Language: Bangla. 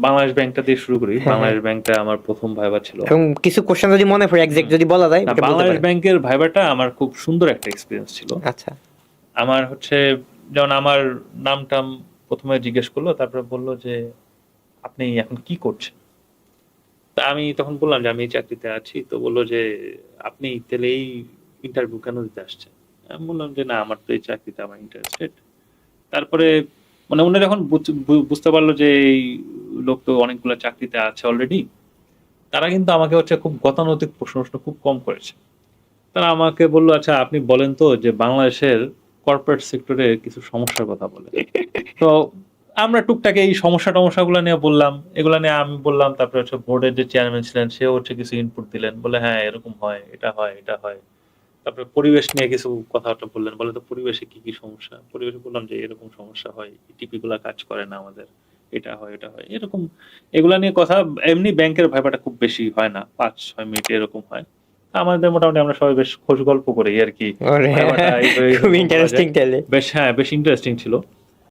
বাংলাদেশ ব্যাংকটা দিয়ে শুরু করি। বাংলাদেশ ব্যাংকটা আমার প্রথম ভাইবা ছিল। এবং কিছু কোশ্চেন যদি মনে পড়ে এক্সাক্ট যদি বলা যায় বাংলাদেশ ব্যাংকের ভাইবাটা আমার খুব সুন্দর একটা এক্সপিরিয়েন্স ছিল। আচ্ছা। আমার হচ্ছে যেমন আমার নাম টাম প্রথমে জিজ্ঞেস করল তারপরে বলল যে আপনি এখন কি করছেন? তা আমি তখন বললাম যে আমি এই চাকরিতে আছি। তো বলল যে আপনি তাহলে এই ইন্টারভিউ কেন দিতে আসছেন? আমি বললাম যে না আমার তো এই চাকরিতে আমার ইন্টারেস্টেড তারপরে মানে উনি যখন বুঝ- বুঝতে পারল যে এই লোক তো অনেকগুলো চাকরিতে আছে অলরেডি তারা কিন্তু আমাকে হচ্ছে খুব গতানৈতিক প্রশ্ন খুব কম করেছে। তারা আমাকে বলল আচ্ছা আপনি বলেন তো যে বাংলাদেশের কর্পোরেট সেক্টরে কিছু সমস্যার কথা বলে। তো আমরা টুকটাক এই সমস্যা টমস্যাগুলো নিয়ে বললাম। এগুলো নিয়ে আমি বললাম, তারপরে হচ্ছে বোর্ডের যে চেয়ারম্যান ছিলেন, সেও হচ্ছে কিছু ইনপুট দিলেন। বলে হ্যাঁ এরকম হয়, এটা হয় এটা হয়। তারপরে পরিবেশ নিয়ে কিছু কথাবার্তা বললেন। বলে তো পরিবেশে কি কি সমস্যা? পরিবেশে বললাম যে, এরকম সমস্যা হয় টিপি গুলা কাজ করে না আমাদের। এটা হয় এটা হয়। এরকম এগুলা নিয়ে কথা এমনি ব্যাংকের ভাইবাটা খুব বেশি হয় না। পাঁচ ছয় মিনিট এরকম হয়। আমাদের মোটামুটি আমরা সবাই বেশ খোশ গল্প করি আর কি। বেশ হ্যাঁ বেশ ইন্টারেস্টিং ছিল।